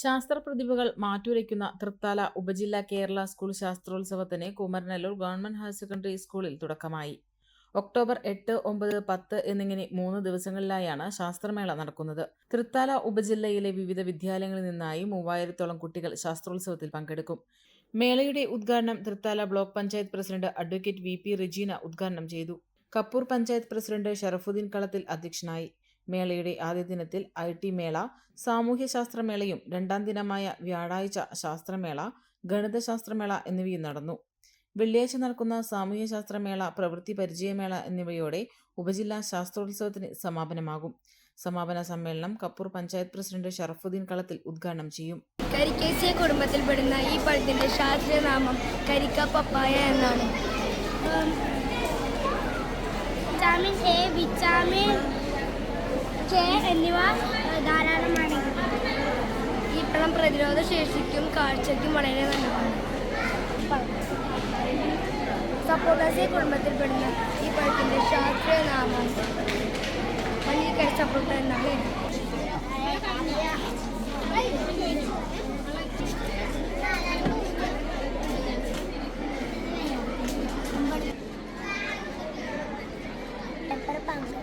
ശാസ്ത്രപ്രതിഭകൾ മാറ്റുരയ്ക്കുന്ന തൃത്താല ഉപജില്ലാ കേരള സ്കൂൾ ശാസ്ത്രോത്സവത്തിന് കുമരനല്ലൂർ ഗവൺമെന്റ് ഹയർ സെക്കൻഡറി സ്കൂളിൽ തുടക്കമായി. ഒക്ടോബർ എട്ട് ഒമ്പത് പത്ത് എന്നിങ്ങനെ മൂന്ന് ദിവസങ്ങളിലായാണ് ശാസ്ത്രമേള നടക്കുന്നത്. തൃത്താല ഉപജില്ലയിലെ വിവിധ വിദ്യാലയങ്ങളിൽ നിന്നായി മൂവായിരത്തോളം കുട്ടികൾ ശാസ്ത്രോത്സവത്തിൽ പങ്കെടുക്കും. മേളയുടെ ഉദ്ഘാടനം Thrithala block panchayat president advocate V P Rejina ഉദ്ഘാടനം ചെയ്തു. കപ്പൂർ പഞ്ചായത്ത് പ്രസിഡന്റ് ഷറഫുദ്ദീൻ കളത്തിൽ അധ്യക്ഷനായി. മേളയുടെ ആദ്യ ദിനത്തിൽ ഐ ടി മേള സാമൂഹ്യശാസ്ത്രമേളയും രണ്ടാം ദിനമായ വ്യാഴാഴ്ച ശാസ്ത്രമേള ഗണിതശാസ്ത്രമേള എന്നിവയും നടന്നു. വെള്ളിയാഴ്ച നടക്കുന്ന സാമൂഹ്യശാസ്ത്രമേള പ്രവൃത്തി പരിചയമേള എന്നിവയോടെ ഉപജില്ലാ ശാസ്ത്രോത്സവത്തിന് സമാപനമാകും. സമാപന സമ്മേളനം കപ്പൂർ പഞ്ചായത്ത് പ്രസിഡന്റ് ഷറഫുദ്ദീൻ കളത്തിൽ ഉദ്ഘാടനം ചെയ്യും. കരിക്കേസിയ കുടുംബത്തിൽപ്പെടുന്ന ഈ പഴത്തിന്റെ ശാസ്ത്രീയ നാമം കരിക്ക പപ്പായ എന്നാണ്. വിറ്റാമിൻ എ വിറ്റാമിൻ കെ എന്നിവ ധാരാളമാണ്. ഈ പഴം പ്രതിരോധ ശേഷിക്കും കാഴ്ചയ്ക്കും വളരെ നല്ലതാണ് സപ്പോട്ടാസി കുടുംബത്തിൽപ്പെടുന്ന ഈ പഴത്തിന്റെ ശാസ്ത്രീയ നാമം. മഞ്ഞിക്കരി സപ്പോട്ട എന്നാണ്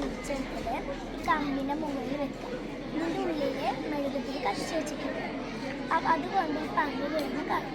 മിച്ചെടുത്തത് ഈ കമ്പിന്റെ മുകളിൽ വെക്കുക ഇതിന്റെ ഉള്ളിൽ മെഴുകുതിരി കത്തിച്ച് വെച്ചിട്ടുണ്ട്. അതുകൊണ്ട് ഈ പങ്ക് വീഴുന്ന കാണും